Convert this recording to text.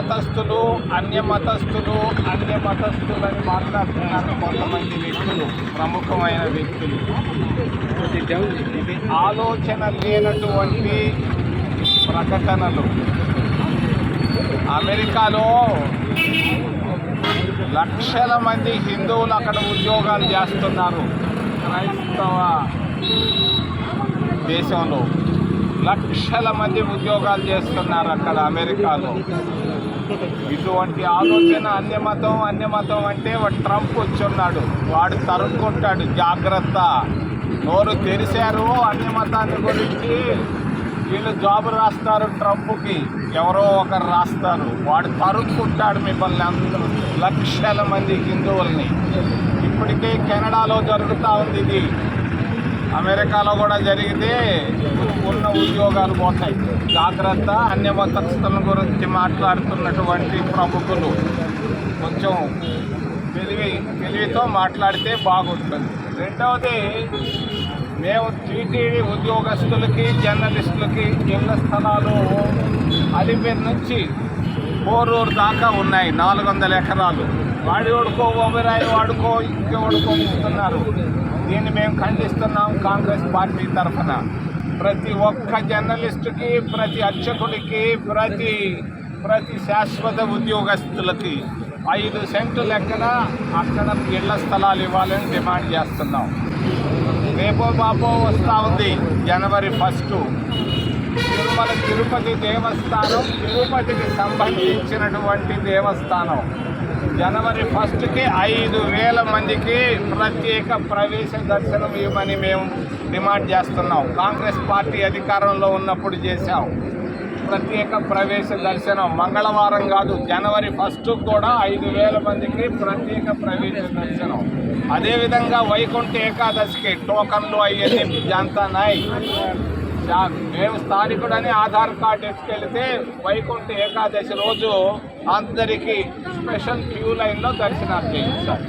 మతస్థులు అన్య మతస్థులని మాట్లాడుతున్నారు కొంతమంది వ్యక్తులు ప్రముఖమైన వ్యక్తులు. ఆలోచన లేనటువంటి ప్రకటనలు. అమెరికాలో లక్షల మంది హిందువులు అక్కడ ఉద్యోగాలు చేస్తున్నారు. క్రైస్తవ దేశంలో లక్షల మంది ఉద్యోగాలు చేస్తున్నారు అక్కడ అమెరికాలో. ఇటువంటి ఆలోచన అన్యమతం అన్యమతం అంటే వాడు ట్రంప్ వచ్చున్నాడు. వాడు తరుక్కుంటాడు. జాగ్రత్త. నోరు తెరిశారు అన్యమతాన్ని గురించి. వీళ్ళు జాబ్ రాస్తారు ట్రంప్కి. ఎవరో ఒకరు రాస్తారు. వాడు తరుక్కుంటాడు మిమ్మల్ని అందరూ. లక్షల మంది హిందువుల్ని. ఇప్పటికే కెనడాలో జరుగుతూ ఉంది ఇది. అమెరికాలో కూడా జరిగితే ఉన్న ఉద్యోగాలు పోతాయి. జాగ్రత్త అన్య మతస్థుల గురించి మాట్లాడుతున్నటువంటి ప్రముఖులు. కొంచెం తెలివి తెలివితో మాట్లాడితే బాగుంటుంది. రెండవది మేము టీటీడీ ఉద్యోగస్తులకి జర్నలిస్టులకి ఇళ్ళ స్థలాలు అలిపేరు నుంచి పోరూరు దాకా ఉన్నాయి నాలుగు వందల ఎకరాలు. వాడి వాడుకో ఓమిరాయి వాడుకో ఇంకెవడుకో ఇస్తున్నారు దీన్ని మేము ఖండిస్తున్నాం కాంగ్రెస్ పార్టీ తరఫున. ప్రతి ఒక్క జర్నలిస్టుకి ప్రతి అర్చకుడికి ప్రతి ప్రతి శాశ్వత ఉద్యోగస్తులకి ఐదు సెంటు లెక్కన అక్కడ ఇళ్ళ స్థలాలు ఇవ్వాలని డిమాండ్ చేస్తున్నాం. రేపో బాపో వస్తూ ఉంది జనవరి ఫస్టు. తిరుమల తిరుపతి దేవస్థానం తిరుపతికి సంబంధించినటువంటి దేవస్థానం. జనవరి ఫస్ట్కి ఐదు వేల మందికి ప్రత్యేక ప్రవేశ దర్శనం ఇవ్వమని మేము డిమాండ్ చేస్తున్నాం. కాంగ్రెస్ పార్టీ అధికారంలో ఉన్నప్పుడు చేశాం. ప్రత్యేక ప్రవేశ దర్శనం మంగళవారం కాదు జనవరి ఫస్ట్ కూడా ఐదు వేల మందికి ప్రత్యేక ప్రవేశ దర్శనం. అదేవిధంగా వైకుంఠ ఏకాదశికి టోకన్లు అయ్యేది జాంతా నాయ్ మేము స్థానికుడని ఆధార్ కార్డు ఎత్తుకెళ్తే వైకుంఠ ఏకాదశి రోజు అందరికీ స్పెషల్ క్యూ లైన్లో దర్శనాలు చేయించాలి